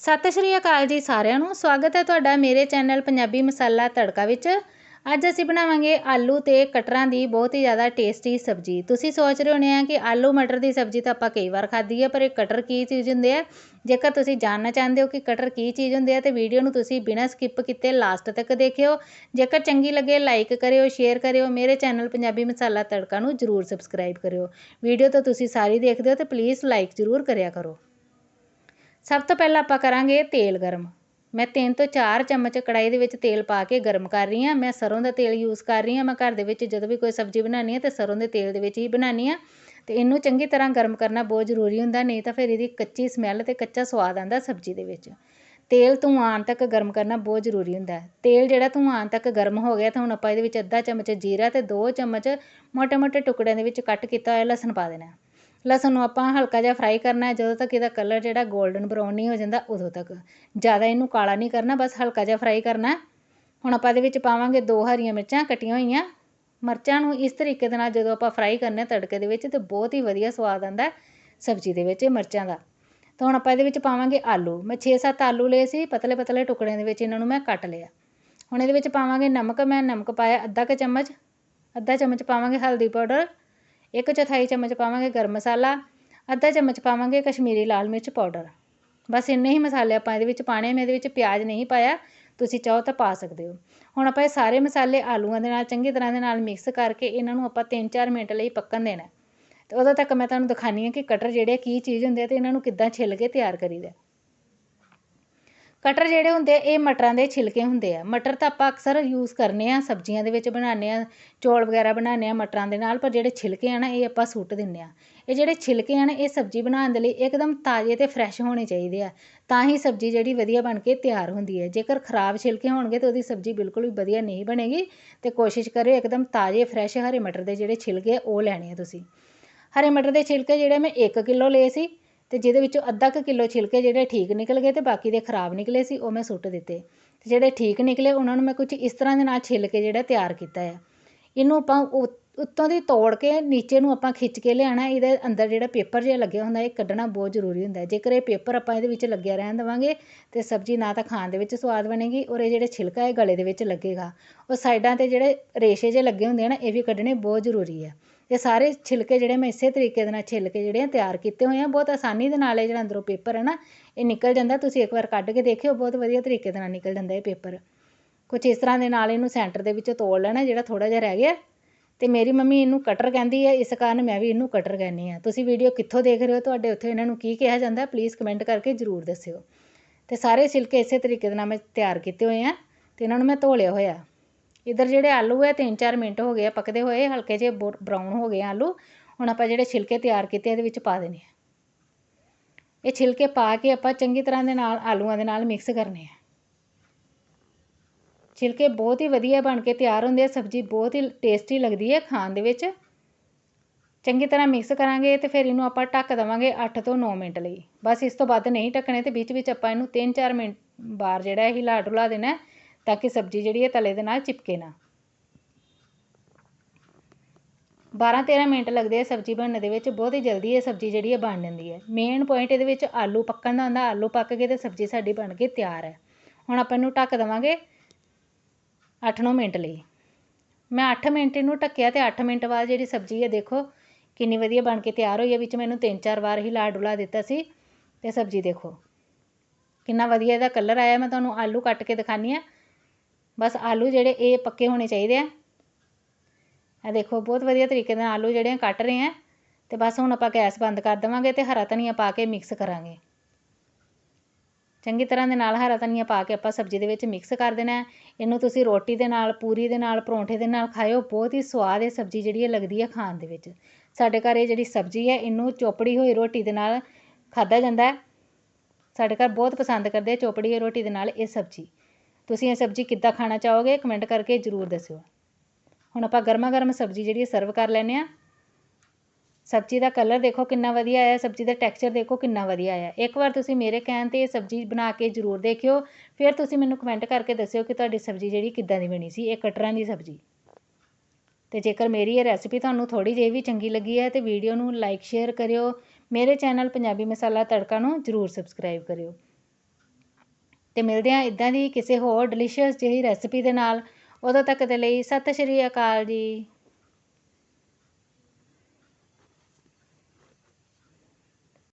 ਸਤਿ ਸ਼੍ਰੀ ਅਕਾਲ ਜੀ ਸਾਰਿਆਂ ਨੂੰ। ਸਵਾਗਤ ਹੈ ਤੁਹਾਡਾ ਮੇਰੇ ਚੈਨਲ ਪੰਜਾਬੀ ਮਸਾਲਾ ਤੜਕਾ ਵਿੱਚ। ਅੱਜ ਅਸੀਂ ਬਣਾਵਾਂਗੇ ਆਲੂ ਤੇ ਕਟਰਾਂ ਦੀ ਬਹੁਤ ਹੀ ਜ਼ਿਆਦਾ ਟੇਸਟੀ ਸਬਜ਼ੀ। ਤੁਸੀਂ ਸੋਚ ਰਹੇ ਹੋਣੇ ਆ ਕਿ ਆਲੂ ਮਟਰ ਦੀ ਸਬਜ਼ੀ ਤਾਂ ਆਪਾਂ ਕਈ ਵਾਰ ਖਾਧੀ ਹੈ ਪਰ ਇਹ ਕਟਰ ਕੀ ਚੀਜ਼ ਹੁੰਦੇ ਆ? ਜੇਕਰ ਤੁਸੀਂ ਜਾਣਨਾ ਚਾਹੁੰਦੇ ਹੋ ਕਿ ਕਟਰ ਕੀ ਚੀਜ਼ ਹੁੰਦੇ ਆ, ਤੇ ਵੀਡੀਓ ਨੂੰ ਤੁਸੀਂ ਬਿਨਾਂ ਸਕਿਪ ਕੀਤੇ ਲਾਸਟ ਤੱਕ ਦੇਖਿਓ। ਜੇਕਰ ਚੰਗੀ ਲੱਗੇ, ਲਾਈਕ ਕਰਿਓ, ਸ਼ੇਅਰ ਕਰਿਓ, ਮੇਰੇ ਚੈਨਲ ਪੰਜਾਬੀ ਮਸਾਲਾ ਤੜਕਾ ਨੂੰ ਜਰੂਰ ਸਬਸਕ੍ਰਾਈਬ ਕਰਿਓ। ਵੀਡੀਓ ਤਾਂ ਤੁਸੀਂ ਸਾਰੀ ਦੇਖਦੇ ਹੋ, ਤੇ ਪਲੀਜ਼ ਲਾਈਕ ਜਰੂਰ ਕਰਿਆ ਕਰੋ। ਸਭ ਤੋਂ ਪਹਿਲਾਂ ਆਪਾਂ ਕਰਾਂਗੇ ਤੇਲ ਗਰਮ। ਮੈਂ ਤਿੰਨ ਤੋਂ ਚਾਰ ਚਮਚ ਕੜਾਹੀ ਦੇ ਵਿੱਚ ਤੇਲ ਪਾ ਕੇ ਗਰਮ ਕਰ ਰਹੀ ਹਾਂ। ਮੈਂ ਸਰ੍ਹੋਂ ਦਾ ਤੇਲ ਯੂਜ਼ ਕਰ ਰਹੀ ਹਾਂ। ਮੈਂ ਘਰ ਦੇ ਵਿੱਚ ਜਦੋਂ ਵੀ ਕੋਈ ਸਬਜ਼ੀ ਬਣਾਉਣੀ ਹੈ ਤਾਂ ਸਰ੍ਹੋਂ ਦੇ ਤੇਲ ਦੇ ਵਿੱਚ ਹੀ ਬਣਾਉਣੀ ਹਾਂ। ਅਤੇ ਇਹਨੂੰ ਚੰਗੀ ਤਰ੍ਹਾਂ ਗਰਮ ਕਰਨਾ ਬਹੁਤ ਜ਼ਰੂਰੀ ਹੁੰਦਾ, ਨਹੀਂ ਤਾਂ ਫਿਰ ਇਹਦੀ ਕੱਚੀ ਸਮੈਲ ਅਤੇ ਕੱਚਾ ਸਵਾਦ ਆਉਂਦਾ ਸਬਜ਼ੀ ਦੇ ਵਿੱਚ। ਤੇਲ ਧੂੰਆਂ ਆਉਣ ਤੱਕ ਗਰਮ ਕਰਨਾ ਬਹੁਤ ਜ਼ਰੂਰੀ ਹੁੰਦਾ। ਹੈ ਤੇਲ ਜਿਹੜਾ ਧੂੰਆਂ ਆਉਣ ਤੱਕ ਗਰਮ ਹੋ ਗਿਆ ਤਾਂ ਹੁਣ ਆਪਾਂ ਇਹਦੇ ਵਿੱਚ ਅੱਧਾ ਚਮਚ ਜੀਰਾ ਅਤੇ ਦੋ ਚਮਚ ਮੋਟੇ ਮੋਟੇ ਟੁਕੜਿਆਂ ਦੇ ਵਿੱਚ ਕੱਟ ਕੀਤਾ ਹੋਇਆ ਲਸਣ ਪਾ ਦੇਣਾ। ਲਸਣ ਨੂੰ ਆਪਾਂ ਹਲਕਾ ਜਿਹਾ ਫਰਾਈ ਕਰਨਾ ਹੈ, ਜਦੋਂ ਤੱਕ ਇਹਦਾ ਕਲਰ ਜਿਹੜਾ ਗੋਲਡਨ ਬਰਾਊਨ ਨਹੀਂ ਹੋ ਜਾਂਦਾ, ਉਦੋਂ ਤੱਕ। ਜ਼ਿਆਦਾ ਇਹਨੂੰ ਕਾਲਾ ਨਹੀਂ ਕਰਨਾ, ਬਸ ਹਲਕਾ ਜਿਹਾ ਫਰਾਈ ਕਰਨਾ ਹੁਣ ਆਪਾਂ ਇਹਦੇ ਵਿੱਚ ਪਾਵਾਂਗੇ ਦੋ ਹਰੀਆਂ ਮਿਰਚਾਂ ਕੱਟੀਆਂ ਹੋਈਆਂ। ਮਿਰਚਾਂ ਨੂੰ ਇਸ ਤਰੀਕੇ ਦੇ ਨਾਲ ਜਦੋਂ ਆਪਾਂ ਫਰਾਈ ਕਰਨੇ ਤੜਕੇ ਦੇ ਵਿੱਚ, ਤੇ ਬਹੁਤ ਹੀ ਵਧੀਆ ਸਵਾਦ ਆਉਂਦਾ ਸਬਜ਼ੀ ਦੇ ਵਿੱਚ ਮਿਰਚਾਂ ਦਾ। ਤਾਂ ਹੁਣ ਆਪਾਂ ਇਹਦੇ ਵਿੱਚ ਪਾਵਾਂਗੇ ਆਲੂ। ਮੈਂ 6-7 ਆਲੂ ਲਏ ਸੀ, ਪਤਲੇ ਪਤਲੇ ਟੁਕੜਿਆਂ ਦੇ ਵਿੱਚ ਇਹਨਾਂ ਨੂੰ ਮੈਂ ਕੱਟ ਲਿਆ। ਹੁਣ ਇਹਦੇ ਵਿੱਚ ਪਾਵਾਂਗੇ ਨਮਕ, ਮੈਂ ਨਮਕ ਪਾਇਆ ਅੱਧਾ ਕੁ ਚਮਚ। ਅੱਧਾ ਚਮਚ ਪਾਵਾਂਗੇ ਹਲਦੀ ਪਾਊਡਰ। ਇੱਕ ਚੌਥਾਈ ਚਮਚ ਪਾਵਾਂਗੇ ਗਰਮ ਮਸਾਲਾ, ਅੱਧਾ ਚਮਚ ਪਾਵਾਂਗੇ ਕਸ਼ਮੀਰੀ ਲਾਲ ਮਿਰਚ ਪਾਊਡਰ। ਬਸ ਇੰਨੇ ਹੀ ਮਸਾਲੇ ਆਪਾਂ ਇਹਦੇ ਵਿੱਚ ਪਾਣੇ ਮੈਂ ਇਹਦੇ ਵਿੱਚ ਪਿਆਜ਼ ਨਹੀਂ ਪਾਇਆ, ਤੁਸੀਂ ਚਾਹੋ ਤਾਂ ਪਾ ਸਕਦੇ ਹੋ। ਹੁਣ ਆਪਾਂ ਇਹ ਸਾਰੇ ਮਸਾਲੇ ਆਲੂਆਂ ਦੇ ਨਾਲ, ਚੰਗੀ ਤਰ੍ਹਾਂ ਦੇ ਨਾਲ ਮਿਕਸ ਕਰਕੇ ਇਹਨਾਂ ਨੂੰ ਆਪਾਂ 3-4 ਮਿੰਟ ਲਈ ਪੱਕਣ ਦੇਣਾ। ਤੇ ਉਦੋਂ ਤੱਕ ਮੈਂ ਤੁਹਾਨੂੰ ਦਿਖਾਣੀ ਹਾਂ ਕਿ ਕਟਰ ਜਿਹੜੇ ਕੀ ਚੀਜ਼ ਹੁੰਦੇ ਤੇ ਇਹਨਾਂ ਨੂੰ ਕਿੱਦਾਂ ਛਿੱਲ ਕੇ ਤਿਆਰ ਕਰੀਦਾ। ਕਟਰ ਜਿਹੜੇ ਹੁੰਦੇ ਇਹ ਮਟਰਾਂ ਦੇ ਛਿਲਕੇ ਹੁੰਦੇ ਆ। ਮਟਰ ਤਾਂ ਆਪਾਂ ਅਕਸਰ ਯੂਜ਼ ਕਰਨੇ ਹਾਂ ਸਬਜ਼ੀਆਂ ਦੇ ਵਿੱਚ ਬਣਾਉਂਦੇ ਹਾਂ ਚੌਲ ਵਗੈਰਾ ਬਣਾਉਂਦੇ ਹਾਂ ਮਟਰਾਂ ਦੇ ਨਾਲ, ਪਰ ਜਿਹੜੇ ਛਿਲਕੇ ਆ ਨਾ, ਇਹ ਆਪਾਂ ਸੁੱਟ ਦਿੰਦੇ ਹਾਂ ਇਹ ਜਿਹੜੇ ਛਿਲਕੇ ਆ ਨਾ, ਇਹ ਸਬਜ਼ੀ ਬਣਾਉਣ ਦੇ ਲਈ ਇੱਕਦਮ ਤਾਜ਼ੇ ਅਤੇ ਫਰੈਸ਼ ਹੋਣੇ ਚਾਹੀਦੇ ਆ। ਤਾਂ ਹੀ ਸਬਜ਼ੀ ਜਿਹੜੀ ਵਧੀਆ ਬਣ ਕੇ ਤਿਆਰ ਹੁੰਦੀ ਹੈ। ਜੇਕਰ ਖਰਾਬ ਛਿਲਕੇ ਹੋਣਗੇ ਤਾਂ ਉਹਦੀ ਸਬਜ਼ੀ ਬਿਲਕੁਲ ਵੀ ਵਧੀਆ ਨਹੀਂ ਬਣੇਗੀ ਅਤੇ ਕੋਸ਼ਿਸ਼ ਕਰਿਓ ਇੱਕਦਮ ਤਾਜ਼ੇ ਫਰੈਸ਼ ਹਰੇ ਮਟਰ ਦੇ ਜਿਹੜੇ ਛਿਲਕੇ ਉਹ ਲੈਣੇ ਆ ਤੁਸੀਂ। ਹਰੇ ਮਟਰ ਦੇ ਛਿਲਕੇ ਜਿਹੜੇ ਮੈਂ 1 ਕਿਲੋ ਲਏ ਸੀ। ਅਤੇ ਜਿਹਦੇ ਵਿੱਚੋਂ ਅੱਧਾ ਕੁ ਕਿਲੋ ਛਿਲਕੇ ਜਿਹੜੇ ਠੀਕ ਨਿਕਲ ਗਏ ਅਤੇ ਬਾਕੀ ਦੇ ਖਰਾਬ ਨਿਕਲੇ ਸੀ, ਉਹ ਮੈਂ ਸੁੱਟ ਦਿੱਤੇ। ਅਤੇ ਜਿਹੜੇ ਠੀਕ ਨਿਕਲੇ, ਉਹਨਾਂ ਨੂੰ ਮੈਂ ਕੁਛ ਇਸ ਤਰ੍ਹਾਂ ਦੇ ਨਾਲ ਛਿੱਲ ਕੇ ਜਿਹੜਾ ਤਿਆਰ ਕੀਤਾ ਆ। ਇਹਨੂੰ ਆਪਾਂ ਉ ਉੱਤੋਂ ਦੀ ਤੋੜ ਕੇ ਨੀਚੇ ਨੂੰ ਆਪਾਂ ਖਿੱਚ ਕੇ ਲਿਆਉਣਾ, ਇਹਦੇ ਅੰਦਰ ਜਿਹੜਾ ਪੇਪਰ ਜਿਹਾ ਲੱਗਿਆ ਹੁੰਦਾ, ਇਹ ਕੱਢਣਾ ਬਹੁਤ ਜ਼ਰੂਰੀ ਹੁੰਦਾ ਜੇਕਰ ਇਹ ਪੇਪਰ ਆਪਾਂ ਇਹਦੇ ਵਿੱਚ ਲੱਗਿਆ ਰਹਿਣ ਦੇਵਾਂਗੇ ਤਾਂ ਸਬਜ਼ੀ ਨਾ ਤਾਂ ਖਾਣ ਦੇ ਵਿੱਚ ਸਵਾਦ ਬਣੇਗੀ ਔਰ ਇਹ ਜਿਹੜੇ ਛਿਲਕਾ ਇਹ ਗਲੇ ਦੇ ਵਿੱਚ ਲੱਗੇਗਾ। ਔਰ ਸਾਈਡਾਂ ਤੇ ਜਿਹੜੇ ਰੇਸ਼ੇ ਜਿਹੇ ਲੱਗੇ ਹੁੰਦੇ ਆ ਨਾ, ਇਹ ਵੀ ਕੱਢਣੇ ਬਹੁਤ ਜ਼ਰੂਰੀ ਹੈ। ਇਹ ਸਾਰੇ ਛਿਲਕੇ ਜਿਹੜੇ ਮੈਂ ਇਸੇ ਤਰੀਕੇ ਦੇ ਨਾਲ ਛਿੱਲ ਕੇ ਜਿਹੜੇ ਤਿਆਰ ਕੀਤੇ ਹੋਏ ਆ, ਬਹੁਤ ਆਸਾਨੀ ਦੇ ਨਾਲ ਇਹ ਜਿਹੜਾ ਅੰਦਰੋਂ ਪੇਪਰ ਹੈ ਨਾ, ਇਹ ਨਿਕਲ ਜਾਂਦਾ। ਤੁਸੀਂ ਇੱਕ ਵਾਰ ਕੱਢ ਕੇ ਦੇਖਿਓ, ਬਹੁਤ ਵਧੀਆ ਤਰੀਕੇ ਦੇ ਨਾਲ ਨਿਕਲ ਜਾਂਦਾ ਇਹ ਪੇਪਰ। ਕੁਝ ਇਸ ਤਰ੍ਹਾਂ ਦੇ ਨਾਲ ਇਹਨੂੰ ਸੈਂਟਰ ਦੇ ਵਿੱਚ ਤੋੜ ਲੈਣਾ, ਜਿਹੜਾ ਥੋੜਾ ਜਿਹਾ ਰਹਿ ਗਿਆ। ਅਤੇ ਮੇਰੀ ਮੰਮੀ ਇਹਨੂੰ ਕਟਰ ਕਹਿੰਦੀ ਹੈ, ਇਸ ਕਾਰਨ ਮੈਂ ਵੀ ਇਹਨੂੰ ਕਟਰ ਕਹਿੰਦੀ ਹਾਂ। ਤੁਸੀਂ ਵੀਡੀਓ ਕਿੱਥੋਂ ਦੇਖ ਰਹੇ ਹੋ? ਤੁਹਾਡੇ ਉੱਥੇ ਇਹਨਾਂ ਨੂੰ ਕੀ ਕਿਹਾ ਜਾਂਦਾ? ਪਲੀਜ਼ ਕਮੈਂਟ ਕਰਕੇ ਜ਼ਰੂਰ ਦੱਸਿਓ। ਅਤੇ ਸਾਰੇ ਛਿਲਕੇ ਇਸੇ ਤਰੀਕੇ ਦੇ ਨਾਲ ਮੈਂ ਤਿਆਰ ਕੀਤੇ ਹੋਏ ਆ ਅਤੇ ਇਹਨਾਂ ਨੂੰ ਮੈਂ ਧੋ ਲਿਆ ਹੋਇਆ। ਇੱਧਰ ਜਿਹੜੇ ਆਲੂ ਹੈ 3-4 ਮਿੰਟ ਹੋ ਗਏ ਆ ਪੱਕਦੇ ਹੋਏ, ਹਲਕੇ ਜਿਹੇ ਬਰਾਊਨ ਹੋ ਗਏ ਆਲੂ। ਹੁਣ ਆਪਾਂ ਜਿਹੜੇ ਛਿਲਕੇ ਤਿਆਰ ਕੀਤੇ ਇਹਦੇ ਵਿੱਚ ਪਾ ਦੇਣੇ ਆ। ਇਹ ਛਿਲਕੇ ਪਾ ਕੇ ਆਪਾਂ ਚੰਗੀ ਤਰ੍ਹਾਂ ਦੇ ਨਾਲ ਆਲੂਆਂ ਦੇ ਨਾਲ ਮਿਕਸ ਕਰਨੇ ਆ। ਛਿਲਕੇ ਬਹੁਤ ਹੀ ਵਧੀਆ ਬਣ ਕੇ ਤਿਆਰ ਹੁੰਦੇ ਆ, ਸਬਜ਼ੀ ਬਹੁਤ ਹੀ ਟੇਸਟੀ ਲੱਗਦੀ ਹੈ ਖਾਣ ਦੇ ਵਿੱਚ। ਚੰਗੀ ਤਰ੍ਹਾਂ ਮਿਕਸ ਕਰਾਂਗੇ ਅਤੇ ਫਿਰ ਇਹਨੂੰ ਆਪਾਂ ਢੱਕ ਦੇਵਾਂਗੇ 8 ਤੋਂ 9 ਮਿੰਟ ਲਈ। ਬਸ ਇਸ ਤੋਂ ਵੱਧ ਨਹੀਂ ਢੱਕਣੇ ਤੇ ਵਿੱਚ ਵਿੱਚ ਆਪਾਂ ਇਹਨੂੰ 3-4 ਮਿੰਟ ਬਾਰ ਜਿਹੜਾ ਇਹ ਹਿਲਾ ਢੁਲਾ ਦੇਣਾ ਤਾਂ ਕਿ ਸਬਜ਼ੀ ਜਿਹੜੀ ਹੈ ਤਲੇ ਦੇ ਨਾਲ ਚਿਪਕੇ ਨਾ। 12-13 ਮਿੰਟ ਲੱਗਦੇ ਆ ਸਬਜ਼ੀ ਬਣਨ ਦੇ ਵਿੱਚ, ਬਹੁਤ ਹੀ ਜਲਦੀ ਇਹ ਸਬਜ਼ੀ ਜਿਹੜੀ ਹੈ ਬਣ ਜਾਂਦੀ ਹੈ। ਮੇਨ ਪੁਆਇੰਟ ਇਹਦੇ ਵਿੱਚ ਆਲੂ ਪੱਕਣ ਦਾ ਹੁੰਦਾ, ਆਲੂ ਪੱਕ ਗਏ ਤੇ ਸਬਜ਼ੀ ਸਾਡੀ ਬਣ ਕੇ ਤਿਆਰ ਹੈ। ਹੁਣ ਆਪਾਂ ਇਹਨੂੰ ਢੱਕ ਦੇਵਾਂਗੇ 8-9 ਮਿੰਟ ਲਈ। ਮੈਂ ਅੱਠ ਮਿੰਟ ਇਹਨੂੰ ਢੱਕਿਆ ਅਤੇ ਅੱਠ ਮਿੰਟ ਬਾਅਦ ਜਿਹੜੀ ਸਬਜ਼ੀ ਹੈ ਦੇਖੋ, ਕਿੰਨੀ ਵਧੀਆ ਬਣ ਕੇ ਤਿਆਰ ਹੋਈ ਹੈ। ਵਿੱਚ ਮੈਨੂੰ 3-4 ਵਾਰ ਹੀ ਲਾ ਡੁਲਾ ਦਿੱਤਾ ਸੀ ਅਤੇ ਸਬਜ਼ੀ ਦੇਖੋ। ਕਿੰਨਾ ਵਧੀਆ ਇਹਦਾ ਕਲਰ ਆਇਆ। ਮੈਂ ਤੁਹਾਨੂੰ ਆਲੂ ਕੱਟ ਕੇ ਦਿਖਾਨੀ ਆ ਬਸ ਆਲੂ ਜਿਹੜੇ ਇਹ ਪੱਕੇ ਹੋਣੇ ਚਾਹੀਦੇ ਆ। ਇਹ ਦੇਖੋ, ਬਹੁਤ ਵਧੀਆ ਤਰੀਕੇ ਨਾਲ ਆਲੂ ਜਿਹੜੇ ਕੱਟ ਰਹੇ ਆ। ਤੇ ਬਸ ਹੁਣ ਆਪਾਂ ਗੈਸ ਬੰਦ ਕਰ ਦੇਵਾਂਗੇ ਤੇ ਹਰਾ ਧਨੀਆ ਪਾ ਕੇ ਮਿਕਸ ਕਰਾਂਗੇ। ਚੰਗੀ ਤਰ੍ਹਾਂ ਦੇ ਨਾਲ ਹਰਾ ਧਨੀਆ ਪਾ ਕੇ ਆਪਾਂ ਸਬਜ਼ੀ ਦੇ ਵਿੱਚ ਮਿਕਸ ਕਰ ਦੇਣਾ ਇਹਨੂੰ ਤੁਸੀਂ ਰੋਟੀ ਦੇ ਨਾਲ, ਪੂਰੀ ਦੇ ਨਾਲ, ਪਰੌਂਠੇ ਦੇ ਨਾਲ ਖਾਇਓ। ਬਹੁਤ ਹੀ ਸਵਾਦ ਇਹ ਸਬਜ਼ੀ ਜਿਹੜੀ ਹੈ ਲੱਗਦੀ ਹੈ ਖਾਣ ਦੇ ਵਿੱਚ। ਸਾਡੇ ਘਰ ਇਹ ਜਿਹੜੀ ਸਬਜ਼ੀ ਹੈ, ਇਹਨੂੰ ਚੋਪੜੀ ਹੋਈ ਰੋਟੀ ਦੇ ਨਾਲ ਖਾਦਾ ਜਾਂਦਾ ਸਾਡੇ ਘਰ ਬਹੁਤ ਪਸੰਦ ਕਰਦੇ ਚੋਪੜੀ ਹੋਈ ਰੋਟੀ ਦੇ ਨਾਲ ਇਹ ਸਬਜ਼ੀ। ਤੁਸੀਂ ਇਹ ਸਬਜ਼ੀ ਕਿੱਦਾਂ ਖਾਣਾ ਚਾਹੋਗੇ, ਕਮੈਂਟ ਕਰਕੇ ਜ਼ਰੂਰ ਦੱਸਿਓ। ਹੁਣ ਆਪਾਂ ਗਰਮਾ ਗਰਮ ਸਬਜ਼ੀ ਜਿਹੜੀ ਸਰਵ ਕਰ ਲੈਨੇ ਆ ਸਬਜ਼ੀ ਦਾ ਕਲਰ ਦੇਖੋ ਕਿੰਨਾ ਵਧੀਆ ਆਇਆ, ਸਬਜ਼ੀ ਦਾ ਟੈਕਸਚਰ ਦੇਖੋ ਕਿੰਨਾ ਵਧੀਆ ਆਇਆ। ਇੱਕ ਵਾਰ ਤੁਸੀਂ ਮੇਰੇ ਕਹਿਣ ਤੇ ਇਹ ਸਬਜ਼ੀ ਬਣਾ ਕੇ ਜ਼ਰੂਰ ਦੇਖਿਓ, ਫਿਰ ਤੁਸੀਂ ਮੈਨੂੰ ਕਮੈਂਟ ਕਰਕੇ ਦੱਸਿਓ ਕਿ ਤੁਹਾਡੀ ਸਬਜ਼ੀ ਜਿਹੜੀ ਕਿੱਦਾਂ ਦੀ ਬਣੀ ਸੀ, ਇਹ ਕਟਰਾਂ ਦੀ ਸਬਜ਼ੀ। ਅਤੇ ਜੇਕਰ ਮੇਰੀ ਇਹ ਰੈਸਪੀ ਤੁਹਾਨੂੰ ਥੋੜ੍ਹੀ ਜਿਹੀ ਵੀ ਚੰਗੀ ਲੱਗੀ ਹੈ ਤਾਂ ਵੀਡੀਓ ਨੂੰ ਲਾਈਕ ਸ਼ੇਅਰ ਕਰਿਓ। ਮੇਰੇ ਚੈਨਲ ਪੰਜਾਬੀ ਮਸਾਲਾ ਤੜਕਾ ਨੂੰ ਜ਼ਰੂਰ ਸਬਸਕ੍ਰਾਈਬ ਕਰਿਓ। ਅਤੇ ਮਿਲਦੇ ਹਾਂ ਇਦਾਂ ਦੀ ਕਿਸੇ ਹੋਰ ਡਿਲੀਸ਼ੀਅਸ ਜਿਹੀ ਰੈਸਪੀ ਦੇ ਨਾਲ। ਉਦੋਂ ਤੱਕ ਦੇ ਲਈ ਸਤਿ ਸ਼੍ਰੀ ਅਕਾਲ ਜੀ।